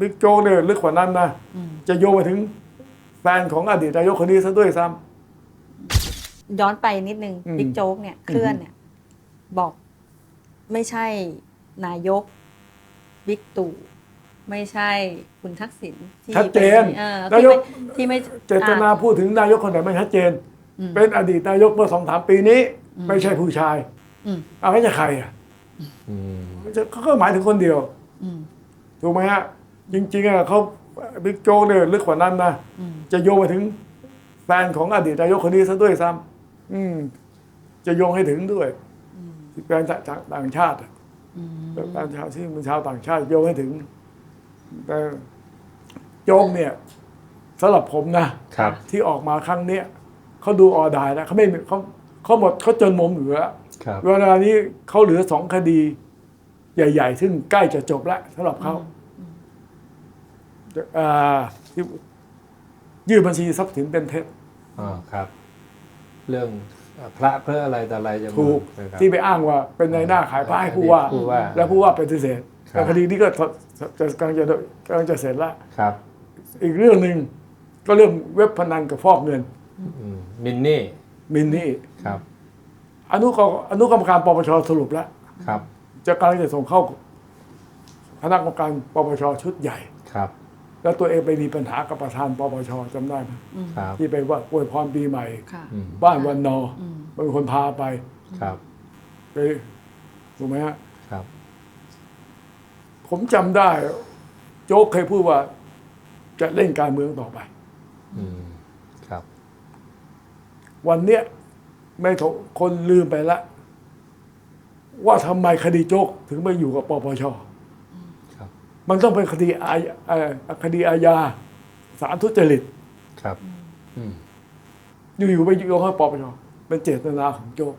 บิ๊กโจ๊กเนี่ยลึกกว่านั้นนะอืมจะโยงไปถึงแฟนของอดีตนายกคนนี้ซะด้วยซ้ย้อนไปนิดนึงอืม บิ๊กโจ๊กเนี่ยเคลื่อนเนี่ย บอกไม่ใช่นายกบิ๊กตู่ไม่ใช่คุณทักษิณที่ำชัดเจนป็ออนาที่ยไม่ก ที่ไม่เจตนาพูดถึงนายกคนไหนไม่ชัดเจน อืม เป็นอดีตนายกเมื่อสองสามปีนี้ อืมไม่ใช่ผู้ชายอืม เอาให้จะใครอะอืม เขาก็หมายถึงคนเดียว อืม ถูกไหมฮะ จริงๆอะเขาบิ๊กโจ๊กเนี่ยลึกกว่านั้นนะอืมจะโยงไปถึงแฟนของอดีตนายกคนนี้ซะด้วยซ้ำอืม จะโยงให้ถึงด้วยแฟนต่างชาติอะอืมแฟนชาวที่เป็นชาวต่างชาติโยงให้ถึง แต่โจ๊กเนี่ยสำหรับผมนะครับ ที่ออกมาครั้งเนี้ยเขาดูออดายนะเขาไม่มีเขาเขาหมดเขาจนมุมเหลือครับเวลานี้เขาเหลือสองคดี ใหญ่ ๆ ซึ่งใกล้จะจบแล้วสำหรับเขาอ่าที่ ยื่นบัญชีทรัพย์สินเป็นเท็จอ๋อครับ เรื่องพระเพื่ออะไรแต่อะไรจะถูกนะครับที่ไปอ้างว่าเป็นนายหน้าขายผ้าให้ผู้ว่าผู้ว่า แล้วผู้ว่าปฏิเสธครับแต่คดีนี้ก็จะกำลังจะกำลังจะเสร็จแล้วครับ อีกเรื่องหนึ่งก็เรื่องเว็บพนันกับฟอกเงินอืมมินนี่มินนี่ครับอนุกรอนุกรรมการปปชสรุปแล้วครับ จะกำลังจะส่งเข้าคณะกรรมการปปชชุดใหญ่ครับ แล้วตัวเองไปมีปัญหากับประธานปปชจำได้ไหมครับ ที่ไปว่าอวยพรปีใหม่ ค่ะ อืม บ้านวันนออืมเป็นคนพาไปครับ ไปถูกไหมฮะ ครับ ผมจำได้ โจ๊กเคยพูดว่า จะเล่นการเมืองต่อไป อืม ครับ วันเนี้ยไม่ถกคนลืมไปละ ว่าทำไมคดีโจ๊กถึงไม่อยู่กับปปชครับ มันต้องเป็นคดีอาญาเอ่อคดีอาญาสารทุจริตครับอืมอยู่ๆไปโยงให้ปปชเป็นเจตนาของโจ๊ก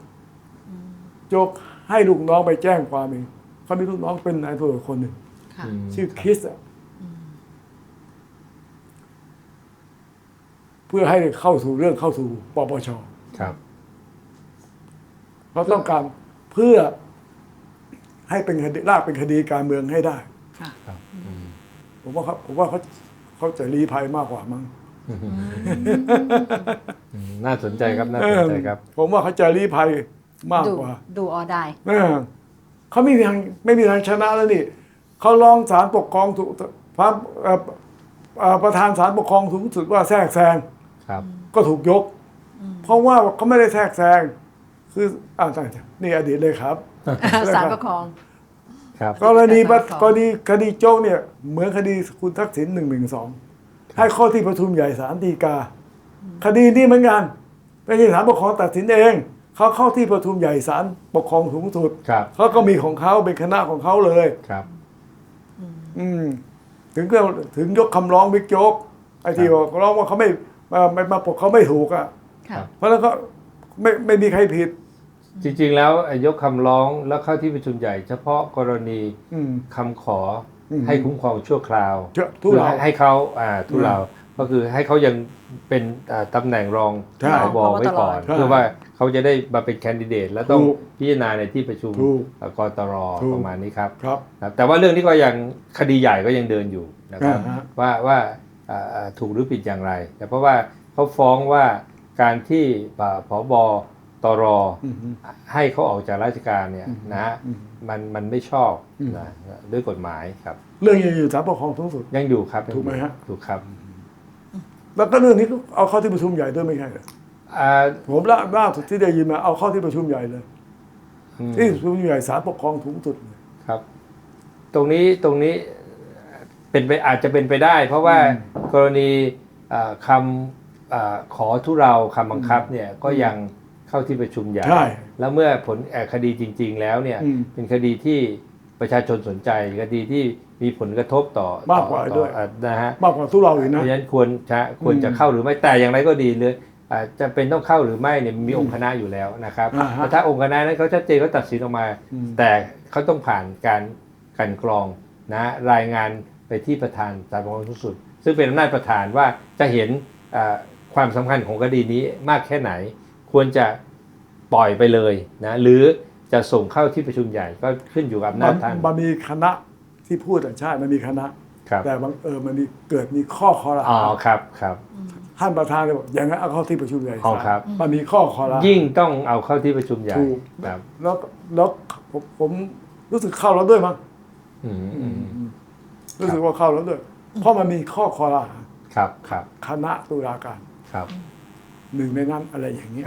โจ๊กให้ลูกน้องไปแจ้งความเองเขามีลูกน้องเป็นนายตำรวจคนหนึ่งค่ะมชื่อคริสอะเพื่อให้เข้าสู่เรื่องเข้าสู่ปปชครับเราต้องการเพื่อให้เป็นคดีลากเป็นคดีการเมืองให้ได้ ค่ะ ครับอืมผมว่าเขาผมว่าเขาเขาจะรีภัยมากกว่ามั้งอืมน่าสนใจครับน่าสนใจครับเออผมว่าเขาจะรีภัยมากดูกว่าดูออได้ เออเขาไม่มีทางไม่มีทางชนะแล้วนี่เขาร้องศาลปกครองถูกพระเอ่อเอ่อประธานศาลปกครองสูงสุดว่าแทรกแซง ครับ ก็ถูกยก เพราะว่าเขาไม่ได้แทรกแซง คืออ่าใช่นี่อดีตเลยครับ สารปกครอง ครับ กรณีปะศาลปกครองกรณีคดีโจ๊กเนี่ยเหมือนคดีคุณทักษิณหนึ่งหนึ่งสองให้ข้อที่ประชุมใหญ่ศาลฎีกา คดีนี้เหมือนกันไม่ใช่ศาลปกครองตัดสินเอง เขาเข้าที่ประชุมใหญ่ศาลปกครองสูงสุดครับ เขาก็มีของเขาเป็นคณะของเขาเลยครับ อืมถึงก็ถึงยกคำร้องบิ๊กโจ๊กไอ้ที่บอกร้องว่าเขาไม่มาไม่มาปกเขาไม่ถูกอะค่ะเพราะฉะนั้นก็ไม่ไม่มีใครผิด จริง ๆ แล้วยกคำร้องแล้วเข้าที่ประชุมใหญ่ เฉพาะกรณีอืม คำขออให้คุ้มครองชั่วคราวเชื่อทุเลาพื่อให้ให้เขาอ่าทุเลาก็คือให้เขายังเป็นอ่าตำแหน่งรองใช่ผบไว้ก่อนใช่เพื่อว่าเขาจะได้มาเป็นแคนดิเดต แล้วต้องถูกพิจารณาในที่ประชุมถูกอ่ากตรถูก ประมาณนี้ครับ ครับ ครับแต่ว่าเรื่องนี้ก็ยังคดีใหญ่ก็ยังเดินอยู่นะครับอ่าฮะ ว่าว่าอ่าอ่าถูกหรือผิดอย่างไร แต่เพราะว่าเขาฟ้องว่าการที่อ่าผบ ตรอืมฮึให้เขาออกจากราชการเนี่ยนะฮะอืมมันมันไม่ชอบอืมนะด้วยกฎหมายครับ เรื่องยังอยู่ศาลปกครองสูงสุดยังอยู่ครับถูกไหมฮะถูกครับ แล้วก็เรื่องนี้ก็เอาเข้าที่ประชุมใหญ่ด้วยไม่ใช่เหรออ่าผมล่าล่าสุดที่ได้ยินมาเอาเข้าที่ประชุมใหญ่เลยอืมที่ประชุมใหญ่ศาลปกครองสูงสุดครับ ตรงนี้ตรงนี้เป็นไปอาจจะเป็นไปได้ เพราะว่ากรณีอ่าคำอาขอทุเราคำบังคับเนี่ยก็ยัง เข้าที่ประชุมใหญ่ ใช่แล้วเมื่อผลเอ่อคดีจริง ๆ แล้วเนี่ยอืมเป็นคดีที่ประชาชนสนใจคดีที่มีผลกระทบต่อมากกว่าต่อด้วย อ่านะฮะ มากกว่าทุเราอีกเพนะ ราะฉะนั้นควรจะควรจะอืมเข้าหรือไม่แต่อย่างไรก็ดีเลยอ่าจะเป็นต้องเข้าหรือไม่เนี่ยมีองค์คณะอยู่แล้วนะครับอ่าฮะแต่ถ้าองค์คณะนั้นเขาชัดเจนเขาตัดสินออกมา อืม แต่เขาต้องผ่านการกลันกรองนะรายงานไปที่ประธานศาลปกครองสูงสุด ซึ่งเป็นอำนาจประธานว่าจะเห็นอ่าความสำคัญของคดีนี้มากแค่ไหน ควรจะปล่อยไปเลยนะหรือจะส่งเข้าที่ประชุมใหญ่ก็ขึ้นอยู่กับอำนามัจนท่านมันมีคณะที่พูดอะใช่มันมีคณะครับแต่บังเอิญมันมีเกิดมีข้อคอรอ๋อหาครับครับท่านประธานเลยบอกอย่างนั้นเอาเข้าที่ประชุมใหญ่อ๋อครับมันมีข้อคอรหายิ่งต้องเอาเข้าที่ประชุมใหญ่ถูกครับแล้วแล้วผมผมรู้สึกเข้าแล้วด้วยมั้งอืมอืมรู้สึกว่าเข้าแล้วด้วย เพราะมันมีข้อคอรหาครับครับ คณะตุลาการครับ หนึ่งในนั้นอะไรอย่างนี้ย